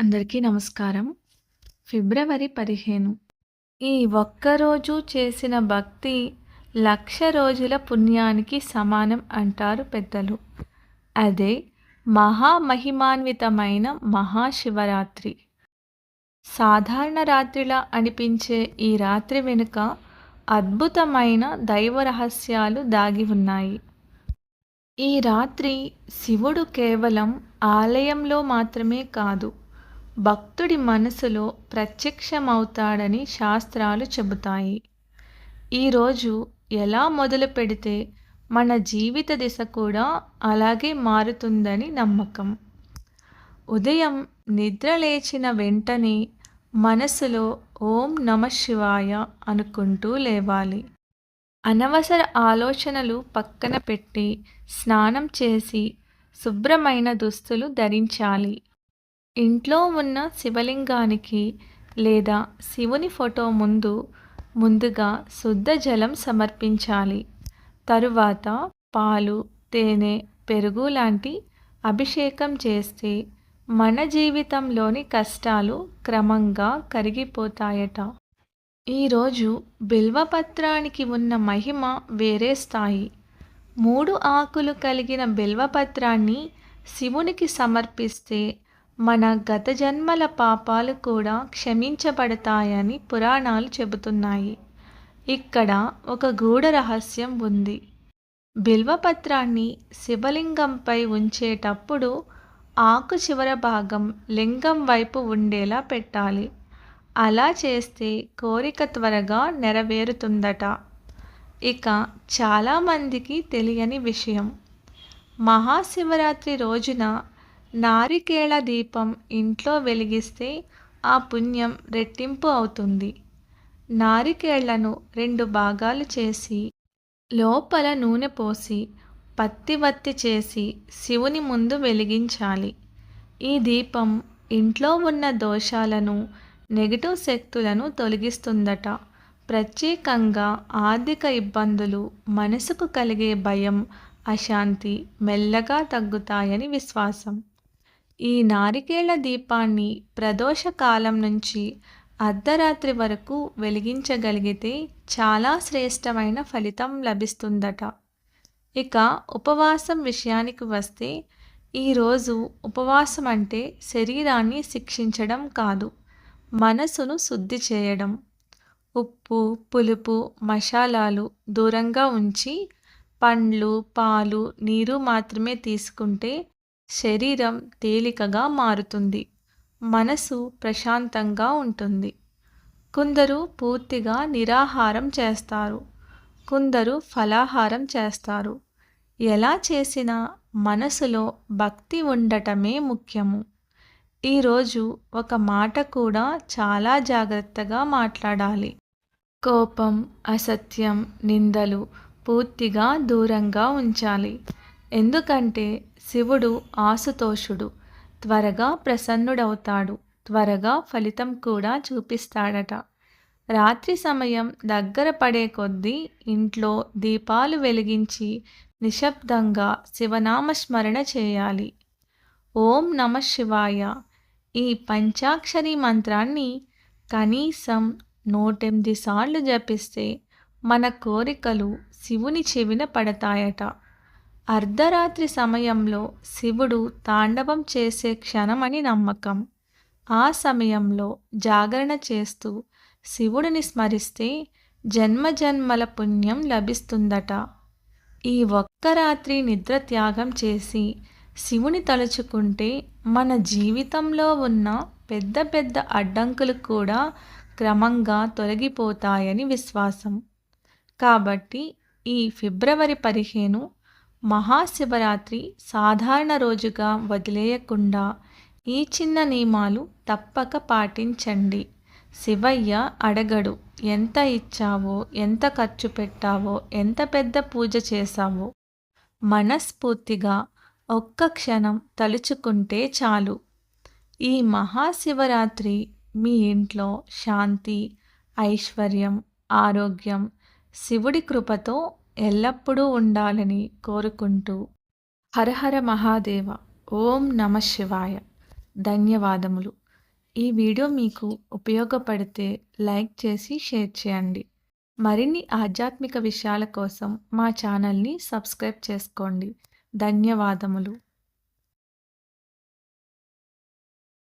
అందరికీ నమస్కారం. ఫిబ్రవరి పదిహేను. ఈ ఒక్కరోజు చేసిన భక్తి లక్ష రోజుల పుణ్యానికి సమానం అంటారు పెద్దలు. అదే మహామహిమాన్వితమైన మహాశివరాత్రి. సాధారణ రాత్రిలా అనిపించే ఈ రాత్రి వెనుక అద్భుతమైన దైవ రహస్యాలు దాగి ఉన్నాయి. ఈ రాత్రి శివుడు కేవలం ఆలయంలో మాత్రమే కాదు భక్తుడి మనసులో ప్రత్యక్షమవుతాడని శాస్త్రాలు చెబుతాయి. ఈరోజు ఎలా మొదలు పెడితే మన జీవిత దిశ కూడా అలాగే మారుతుందని నమ్మకం. ఉదయం నిద్ర లేచిన వెంటనే మనసులో ఓం నమ శివాయ అనుకుంటూ లేవాలి. అనవసర ఆలోచనలు పక్కన పెట్టి స్నానం చేసి శుభ్రమైన దుస్తులు ధరించాలి. ఇంట్లో ఉన్న శివలింగానికి లేదా శివుని ఫోటో ముందు ముందుగా శుద్ధ జలం సమర్పించాలి. తరువాత పాలు తేనె పెరుగు లాంటి అభిషేకం చేస్తే మన జీవితంలోని కష్టాలు క్రమంగా కరిగిపోతాయట. ఈరోజు బిల్వపత్రానికి ఉన్న మహిమ వేరే స్థాయి. మూడు ఆకులు కలిగిన బిల్వపత్రాన్ని శివునికి సమర్పిస్తే మన గత జన్మల పాపాలు కూడా క్షమించబడతాయని పురాణాలు చెబుతున్నాయి. ఇక్కడ ఒక గూఢ రహస్యం ఉంది. బిల్వపత్రాన్ని శివలింగంపై ఉంచేటప్పుడు ఆకు చివర భాగం లింగం వైపు ఉండేలా పెట్టాలి. అలా చేస్తే కోరిక త్వరగా నెరవేరుతుందట. ఇక చాలామందికి తెలియని విషయం. మహాశివరాత్రి రోజున నారికేళ దీపం ఇంట్లో వెలిగిస్తే ఆ పుణ్యం రెట్టింపు అవుతుంది. నారికేళ్ళను రెండు భాగాలు చేసి లోపల నూనె పోసి పత్తి వత్తి చేసి శివుని ముందు వెలిగించాలి. ఈ దీపం ఇంట్లో ఉన్న దోషాలను నెగిటివ్ శక్తులను తొలగిస్తుందట. ప్రత్యేకంగా ఆర్థిక ఇబ్బందులు మనసుకు కలిగే భయం అశాంతి మెల్లగా తగ్గుతాయని విశ్వాసం. ఈ నారికేళ దీపాన్ని ప్రదోష కాలం నుంచి అర్ధరాత్రి వరకు వెలిగించగలిగితే చాలా శ్రేష్టమైన ఫలితం లభిస్తుందట. ఇక ఉపవాసం విషయానికి వస్తే ఈరోజు ఉపవాసం అంటే శరీరాన్ని శిక్షించడం కాదు మనసును శుద్ధి చేయడం. ఉప్పు పులుపు మసాలాలు దూరంగా ఉంచి పండ్లు పాలు నీరు మాత్రమే తీసుకుంటే శరీరం తేలికగా మారుతుంది. మనసు ప్రశాంతంగా ఉంటుంది. కొందరు పూర్తిగా నిరాహారం చేస్తారు. కొందరు ఫలాహారం చేస్తారు. ఎలా చేసినా మనసులో భక్తి ఉండటమే ముఖ్యము. ఈరోజు ఒక మాట కూడా చాలా జాగ్రత్తగా మాట్లాడాలి. కోపం అసత్యం నిందలు పూర్తిగా దూరంగా ఉంచాలి. ఎందుకంటే శివుడు ఆశుతోషుడు త్వరగా ప్రసన్నుడవుతాడు త్వరగా ఫలితం కూడా చూపిస్తాడట. రాత్రి సమయం దగ్గర పడే కొద్దీ ఇంట్లో దీపాలు వెలిగించి నిశ్శబ్దంగా శివనామస్మరణ చేయాలి. ఓం నమ శివాయ. ఈ పంచాక్షరి మంత్రాన్ని కనీసం నూటెనిమిది సార్లు జపిస్తే మన కోరికలు శివుని చెవిన పడతాయట. అర్ధరాత్రి సమయంలో శివుడు తాండవం చేసే క్షణమని నమ్మకం. ఆ సమయంలో జాగరణ చేస్తూ శివుడిని స్మరిస్తే జన్మజన్మల పుణ్యం లభిస్తుందట. ఈ ఒక్క రాత్రి నిద్ర త్యాగం చేసి శివుని తలుచుకుంటే మన జీవితంలో ఉన్న పెద్ద పెద్ద అడ్డంకులు కూడా క్రమంగా తొలగిపోతాయని విశ్వాసం. కాబట్టి ఈ ఫిబ్రవరి పదిహేను మహాశివరాత్రి సాధారణ రోజుగా వదిలేయకుండా ఈ చిన్న నియమాలు తప్పక పాటించండి. శివయ్య అడగడు ఎంత ఇచ్చావో ఎంత ఖర్చు పెట్టావో ఎంత పెద్ద పూజ చేశావో? మనస్ఫూర్తిగా ఒక్క క్షణం తలుచుకుంటే చాలు. ఈ మహాశివరాత్రి మీ ఇంట్లో శాంతి ఐశ్వర్యం ఆరోగ్యం శివుడి కృపతో ఎల్లప్పుడూ ఉండాలని కోరుకుంటూ హరహర మహాదేవ ఓం నమ శివాయ. ధన్యవాదములు. ఈ వీడియో మీకు ఉపయోగపడితే లైక్ చేసి షేర్ చేయండి. మరిన్ని ఆధ్యాత్మిక విషయాల కోసం మా ఛానల్ని సబ్స్క్రైబ్ చేసుకోండి. ధన్యవాదములు.